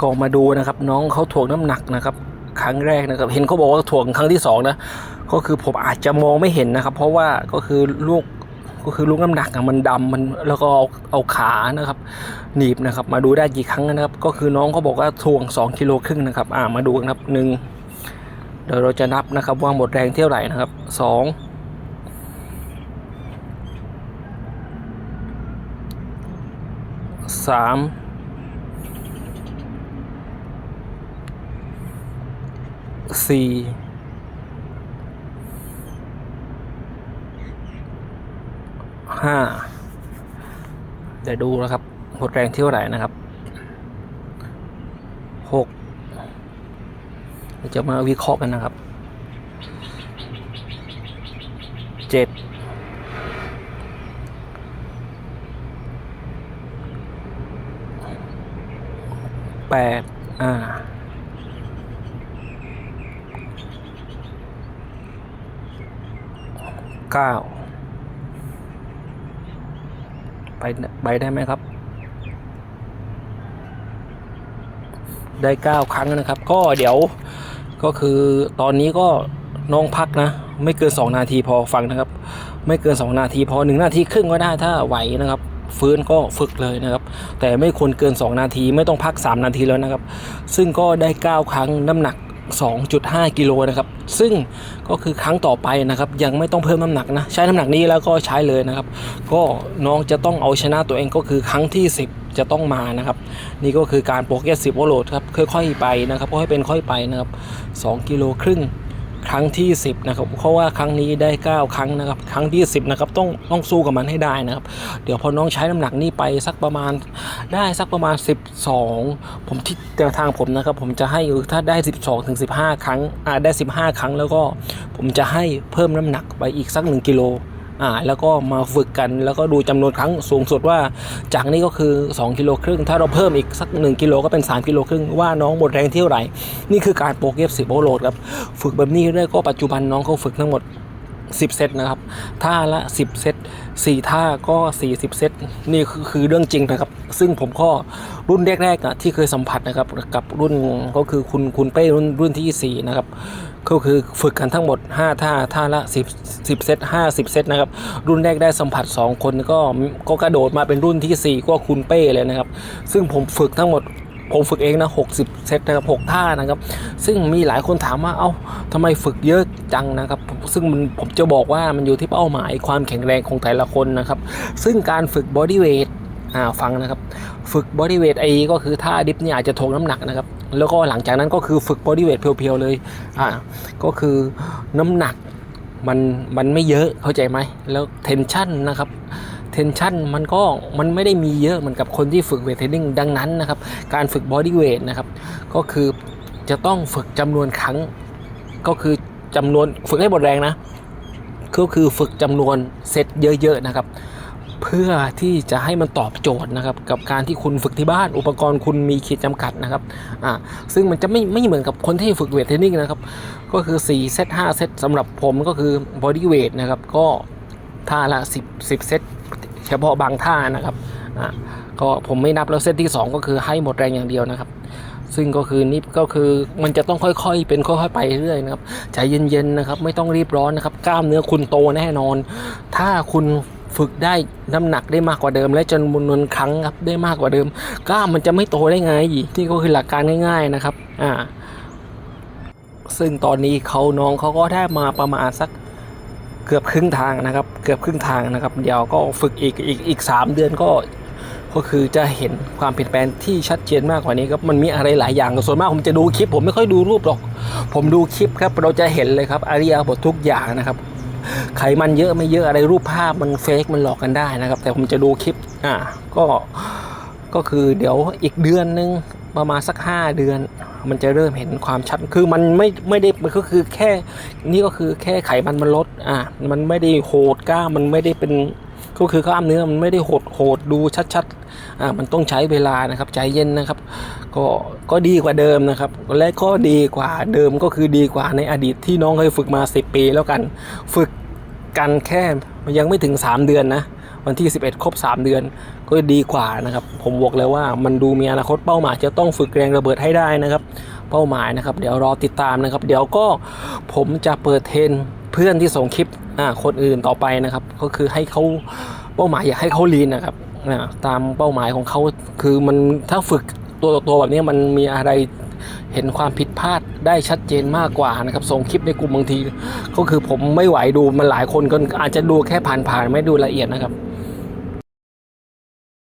ก็มาดูนะครับ น้องเขาถ่วงน้ำหนักนะครับ ครั้งแรกนะครับ เห็นเขาบอกว่าถ่วงครั้งที่สองนะก็คือผมอาจจะมองไม่เห็นนะครับ เพราะว่าก็คือลูกก็คือลูกน้ำหนักมันดำมันแล้วก็เอาเอาขานะครับ หนีบนะครับ มาดูได้กี่ครั้งนะครับ ก็คือน้องเขาบอกว่าถ่วง2กิโลครึ่งนะครับ อ่ามาดูกันครับหนึ่งเดี๋ยวเราจะนับนะครับว่าหมดแรงเท่าไหร่นะครับสองสาม สี่ห้าเดี๋ยวดูนะครับหดแรงเท่าไหร่นะครับหกเดี๋ยวจะมาวิเคราะห์กันนะครับเจ็ดแปดอ่า เก้าไปไปได้ไหมครับ ได้เก้าครั้งนะครับ ก็เดี๋ยวก็คือตอนนี้ก็น้องพักนะ ไม่เกิน2นาทีพอฟังนะครับ ไม่เกิน2นาทีพอ1นาทีครึ่งก็ได้ถ้าไหวนะครับฟื้นก็ฝึกเลยนะครับ แต่ไม่ควรเกิน 2 นาทีไม่ต้องพัก 3 นาทีแล้วนะครับ ซึ่งก็ได้ 9 ครั้งน้ำหนัก 2.5 กิโลนะครับ ซึ่งก็คือครั้งต่อไปนะครับ ยังไม่ต้องเพิ่มน้ำหนักนะ ใช้น้ำหนักนี้แล้วก็ใช้เลยนะครับ ก็น้องจะต้องเอาชนะตัวเองก็คือครั้งที่ 10 จะต้องมานะครับ นี่ก็คือการโปรเกรสซีฟโวโลดครับค่อยๆไปนะครับค่อยเป็นค่อยไปนะครับ 2 กิโลครึ่ง ครั้งที่ 10นะครับเพราะว่าครั้งนี้ได้ 9 ครั้งนะครับ ครั้งที่ 10นะครับต้องต้องสู้กับมันให้ได้นะครับ เดี๋ยวพอน้องใช้น้ำหนักนี้ไปสักประมาณได้สักประมาณ 12 ผมที่แนวทางผมนะครับ ผมจะให้ถ้าได้ 12ถึง15 ครั้งอ่าได้ 15 ครั้งแล้วก็ผมจะให้เพิ่มน้ำหนักไปอีกสัก 1กิโล อ่าแล้วก็มาฝึกกันแล้วก็ดูจำนวนครั้งสูงสุดว่า จากนี้ก็คือ 2กิโลครึ่งถ้าเราเพิ่มอีกสัก 1กิโลก็เป็น 3กิโลครึ่งว่าน้องหมดแรงเท่าไหร่นี่คือการโปรเกรส10โอโหลดครับฝึกแบบนี้ได้ก็ปัจจุบันน้องเขาฝึกทั้งหมด 10 เซตนะครับ ท่าละ 10 เซต4ท่าก็ 40 เซต นี่คือคือเรื่องจริงนะครับ ซึ่งผมก็รุ่นแรกๆอะที่เคยสัมผัสนะครับกับรุ่นก็คือคุณคุณเป้รุ่นรุ่นที่ 4 นะครับ ก็คือฝึกกันทั้งหมด 5 ท่า ท่าละ 10 10 เซต 50 เซตนะครับ รุ่นแรกได้สัมผัส 2 คนก็ก็กระโดดมาเป็นรุ่นที่ 4 ก็คุณเป้เลยนะครับ ซึ่งผมฝึกทั้งหมด ผมฝึกเองนะ60 เซตนะครับ6ท่านะครับ ซึ่งมีหลายคนถามว่าเอ้าทำไมฝึกเยอะจังนะครับ ซึ่งมันผมจะบอกว่ามันอยู่ที่เป้าหมายความแข็งแรงของแต่ละคนนะครับ ซึ่งการฝึกบอดี้เวทอ่าฟังนะครับ ฝึกบอดี้เวทไอก็คือท่าดิฟเนี่ยอาจจะทงน้ำหนักนะครับ แล้วก็หลังจากนั้นก็คือฝึกบอดี้เวทเพียวๆเลยอ่าก็คือน้ำหนักมันมันไม่เยอะเข้าใจไหมแล้วเทนชั่นนะครับ เทนชันมันก็มันไม่ได้มีเยอะเหมือนกับคนที่ฝึกเวทเทรนนิ่งดังนั้นนะครับ การฝึกบอดี้เวทนะครับ ก็คือจะต้องฝึกจำนวนครั้ง ก็คือจำนวนฝึกให้หมดแรงนะ ก็คือฝึกจำนวนเซตเยอะๆนะครับ เพื่อที่จะให้มันตอบโจทย์นะครับ กับการที่คุณฝึกที่บ้านอุปกรณ์คุณมีขีดจำกัดนะครับอ่าซึ่งมันจะไม่ไม่เหมือนกับคนที่ฝึกเวทเทรนนิ่งนะครับ ก็คือ4เซต5เซตสำหรับผมก็คือบอดี้เวทนะครับก็ท่าละ 10 10 เซต เฉพาะบางท่านะครับอ่าก็ผมไม่นับแล้วเซตที่ 2 ก็คือให้หมดแรงอย่างเดียวนะครับ ซึ่งก็คือนี่ก็คือมันจะต้องค่อยๆ เป็นค่อยๆไปเรื่อยนะครับใจเย็นๆนะครับ ไม่ต้องรีบร้อนนะครับ กล้ามเนื้อคุณโตแน่นอน ถ้าคุณฝึกได้น้ำหนักได้มากกว่าเดิม และจำนวนครั้งครับได้มากกว่าเดิมกล้ามมันจะไม่โตได้ไงนี่ก็คือหลักการง่าย ๆนะครับอ่าซึ่งตอนนี้เขาน้องเขาก็ได้มาประมาณสัก เกือบครึ่งทางนะครับ เกือบครึ่งทางนะครับ เดี๋ยวก็ฝึกอีกอีกอีกสามเดือนก็ก็คือจะเห็นความเปลี่ยนแปลงที่ชัดเจนมากกว่านี้ครับ มันมีอะไรหลายอย่างส่วนมากผมจะดูคลิป ผมไม่ค่อยดูรูปหรอก ผมดูคลิปครับ เราจะเห็นเลยครับอริยาบททุกอย่างนะครับ ไขมันเยอะไม่เยอะอะไรรูปภาพมันเฟกมันหลอกกันได้นะครับ แต่ผมจะดูคลิป อ่า ก็ ก็คือเดี๋ยวอีกเดือนนึง ประมาณสัก 5 เดือน มันจะเริ่มเห็นความชัด คือมันไม่ไม่ได้มันก็คือแค่นี่ก็คือแค่ไขมันมันลดอ่ามันไม่ได้โหดกล้ามมันไม่ได้เป็นก็คือกล้ามเนื้อมันไม่ได้โหดโหดดูชัดๆอ่ามันต้องใช้เวลานะครับใจเย็นนะครับ ก็ก็ดีกว่าเดิมนะครับ และก็ดีกว่าเดิมก็คือดีกว่าในอดีตที่น้องเคยฝึกมา 10 ปีแล้วกัน ฝึกกันแค่ยังไม่ถึง 3 เดือนนะ วันที่ 11 ครบ 3 เดือน ก็ดีกว่านะครับ ผมบอกเลยว่ามันดูมีอนาคตเป้าหมายจะต้องฝึกแรงระเบิดให้ได้นะครับ เป้าหมายนะครับ เดี๋ยวรอติดตามนะครับ เดี๋ยวก็ผมจะเปิดเทรนเพื่อนที่ส่งคลิปอ่าคนอื่นต่อไปนะครับ ก็คือให้เขาเป้าหมายอยากให้เขาลีนนะครับตามเป้าหมายของเขาคือมันถ้าฝึกตัวต่อตัวแบบนี้มันมีอะไรเห็นความผิดพลาดได้ชัดเจนมากกว่านะครับส่งคลิปในกลุ่มบางที ก็คือผมไม่ไหวดูมันหลายคนก็อาจจะดูแค่ผ่านๆไม่ดูละเอียดนะครับ